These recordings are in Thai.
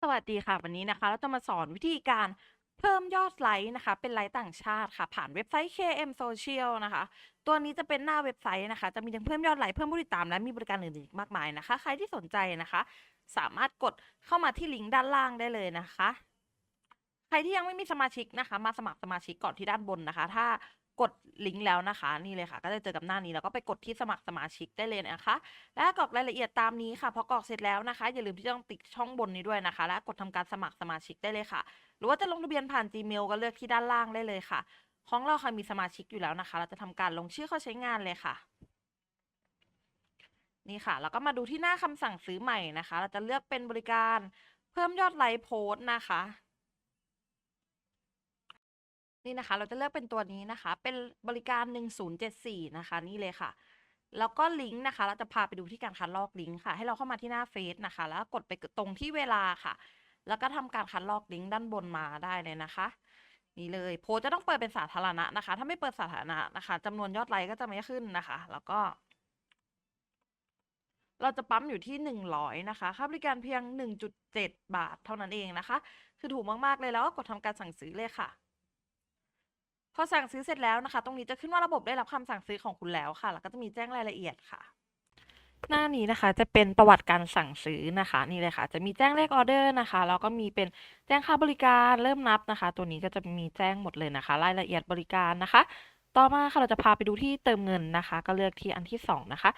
สวัสดีค่ะ วันนี้นะคะ เราจะมาสอนวิธีการเพิ่มยอดไลค์นะคะ เป็นไลค์ต่างชาติค่ะ ผ่านเว็บไซต์ KM Social นะคะ ตัวนี้จะเป็นหน้าเว็บไซต์นะคะ จะมีทั้งเพิ่มยอดไลค์เพิ่มผู้ติดตามและมีบริการอื่นๆอีกมากมายนะคะ ใครที่สนใจนะคะ สามารถกดเข้ามาที่ลิงก์ด้านล่างได้เลยนะคะ ใครที่ยังไม่มีสมาชิกนะคะ มาสมัครสมาชิกก่อนที่ด้านบนนะคะ ถ้า กดลิงก์แล้วนะคะ นี่เลยค่ะ ก็จะเจอกับหน้านี้แล้วก็ไปกดที่สมัครสมาชิกได้เลยนะคะ และกรอกรายละเอียดตามนี้ค่ะพอกรอกเสร็จแล้วนะคะ อย่าลืมที่จะต้องติ๊กช่องบนนี้ด้วยนะคะ และกดทำการสมัครสมาชิกได้เลยค่ะ หรือว่าจะลงทะเบียนผ่าน Gmail ก็เลือกที่ด้านล่างได้เลยค่ะ ของเราค่ะมีสมาชิกอยู่แล้วนะคะ เราจะทำการลงชื่อเข้าใช้งานเลยค่ะนี่ค่ะแล้วก็มาดูที่หน้าคำสั่งซื้อใหม่นะคะ เราจะเลือกเป็นบริการเพิ่มยอดไลค์โพสต์นะคะ นี่นะคะ เราจะเลือกเป็นตัวนี้นะคะ เป็นบริการ 1074 นะคะ นี่เลยค่ะ แล้วก็ลิงก์นะคะ เราจะพาไปดูที่การคัดลอกลิงก์ค่ะ ให้เราเข้ามาที่หน้าเฟซนะคะ แล้วกดไปตรงที่เวลาค่ะ แล้วก็ทำการคัดลอกลิงก์ด้านบนมาได้เลยนะคะ นี่เลย โพสจะต้องเปิดเป็นสาธารณะนะคะ ถ้าไม่เปิดสาธารณะนะคะจำนวนยอดไลค์ก็จะไม่ขึ้นนะคะ แล้วก็ เราจะปั๊มอยู่ที่หนึ่งร้อยนะคะ ค่าบริการเพียงหนึ่งจุดเจ็ดบาทเท่านั้นเองนะคะ คือถูกมากๆเลยแล้วก็กดทำการสั่งซื้อเลยค่ะ พอสั่งซื้อเสร็จแล้วนะคะ ตรงนี้จะขึ้นว่าระบบได้รับคำสั่งซื้อของคุณแล้วค่ะ แล้วก็จะมีแจ้งรายละเอียดค่ะ หน้านี้นะคะ จะเป็นประวัติการสั่งซื้อนะคะ นี่เลยค่ะ จะมีแจ้งเลขออเดอร์นะคะแล้วก็มีเป็นแจ้งค่าบริการเริ่มนับนะคะ ตัวนี้ก็จะมีแจ้งหมดเลยนะคะ รายละเอียดบริการนะคะ ต่อมาค่ะเราจะพาไปดูที่เติมเงินนะคะ ก็เลือกที่อันที่สองนะคะ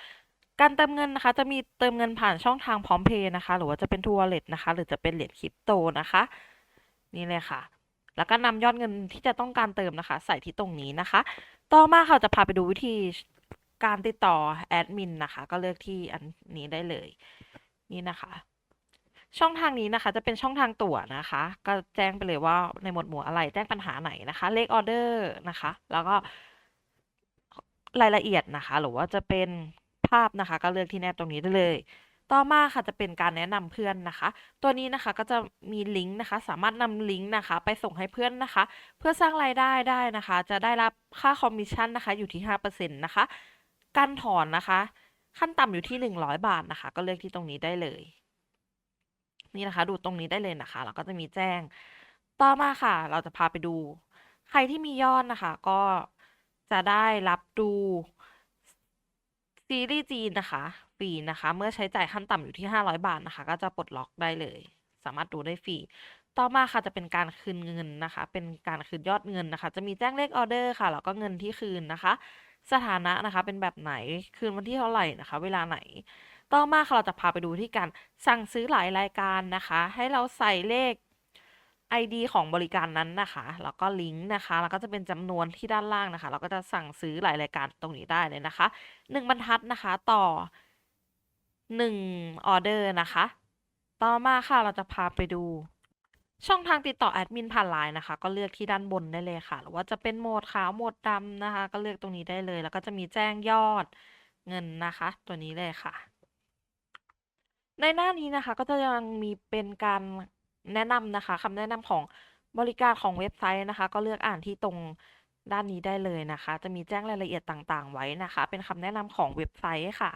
การเติมเงินนะคะ จะมีเติมเงินผ่านช่องทางพร้อมเพย์นะคะ หรือว่าจะเป็นทัวร์เลทนะคะ หรือจะเป็นเหรียญคริปโตนะคะ นี่เลยค่ะ แล้วก็นำยอดเงินที่จะต้องการเติมนะคะ ใส่ที่ตรงนี้นะคะ ต่อมาค่ะจะพาไปดูวิธีการติดต่อแอดมินนะคะ ก็เลือกที่อันนี้ได้เลย นี่นะคะ ช่องทางนี้นะคะ จะเป็นช่องทางตั๋วนะคะ ก็แจ้งไปเลยว่าในหมวดหมู่อะไรแจ้งปัญหาไหนนะคะ เลขออเดอร์นะคะ แล้วก็รายละเอียดนะคะ หรือว่าจะเป็นภาพนะคะ ก็เลือกที่แนบตรงนี้ได้เลย ต่อมาค่ะจะเป็นการแนะนำเพื่อนนะคะ ตัวนี้นะคะก็จะมีลิงก์นะคะ สามารถนำลิงก์นะคะ ไปส่งให้เพื่อนนะคะ เพื่อสร้างรายได้ได้นะคะ จะได้รับค่าคอมมิชชั่นนะคะอยู่ที่ห้าเปอร์เซ็นต์นะคะ การถอนนะคะ ขั้นต่ำอยู่ที่หนึ่งร้อยบาทนะคะ ก็เลือกที่ตรงนี้ได้เลย นี่นะคะ ดูตรงนี้ได้เลยนะคะแล้วก็จะมีแจ้ง ต่อมาค่ะ เราจะพาไปดู ใครที่มียอดนะคะ ก็จะได้รับดูซีรีส์จีนนะคะีนะคะ เมื่อใช้จ่ายขั้นต่ำอยู่ที่ห้าร้อยบาทนะคะ ก็จะปลดล็อกได้เลย สามารถดูได้ฟรีต่อมาค่ะจะเป็นการคืนเงินนะคะ เป็นการคืนยอดเงินนะคะ จะมีแจ้งเลขออเดอร์ค่ะแล้วก็เงินที่คืนนะคะ สถานะนะคะเป็นแบบไหนคืนวันที่เท่าไหร่นะคะ เวลาไหน ต่อมาค่ะเราจะพาไปดูที่การสั่งซื้อหลายรายการนะคะ ให้เราใส่เลข ID ของบริการนั้นนะคะ แล้วก็ลิงก์นะคะ แล้วก็จะเป็นจำนวนที่ด้านล่างนะคะ เราก็จะสั่งซื้อหลายรายการตรงนี้ได้เลยนะคะหนึ่งบรรทัดนะคะ ต่อ หนึ่งออเดอร์นะคะ ต่อมาค่ะเราจะพาไปดู ช่องทางติดต่อแอดมินผ่านไลน์นะคะ ก็เลือกที่ด้านบนได้เลยค่ะ หรือว่าจะเป็นโหมดขาวโหมดดำนะคะ ก็เลือกตรงนี้ได้เลย แล้วก็จะมีแจ้งยอดเงินนะคะ ตัวนี้เลยค่ะ ในหน้านี้นะคะก็จะยังมีเป็นการแนะนำนะคะคำแนะนำของบริการของเว็บไซต์นะคะ ก็เลือกอ่านที่ตรงด้านนี้ได้เลยนะคะ จะมีแจ้งรายละเอียดต่างๆ ไว้นะคะ เป็นคำแนะนำของเว็บไซต์ค่ะ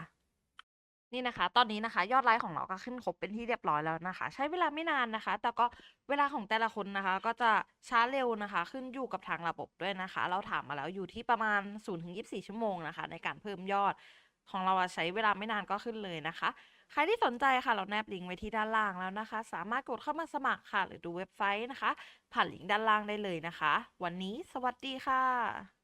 นี่นะคะ ตอนนี้นะคะ ยอดไลค์ของเราก็ขึ้นครบเป็นที่เรียบร้อยแล้วนะคะ ใช้เวลาไม่นานนะคะ แต่ก็เวลาของแต่ละคนนะคะ ก็จะช้าเร็วนะคะ ขึ้นอยู่กับทางระบบด้วยนะคะ เราถามมาแล้วอยู่ที่ประมาณ0ถึง24 ชั่วโมงนะคะ ในการเพิ่มยอดของเราใช้เวลาไม่นานก็ขึ้นเลยนะคะ ใครที่สนใจค่ะเราแนบลิงก์ไว้ที่ด้านล่างแล้วนะคะ สามารถกดเข้ามาสมัครค่ะ หรือดูเว็บไซต์นะคะ ผ่านลิงก์ด้านล่างได้เลยนะคะ วันนี้สวัสดีค่ะ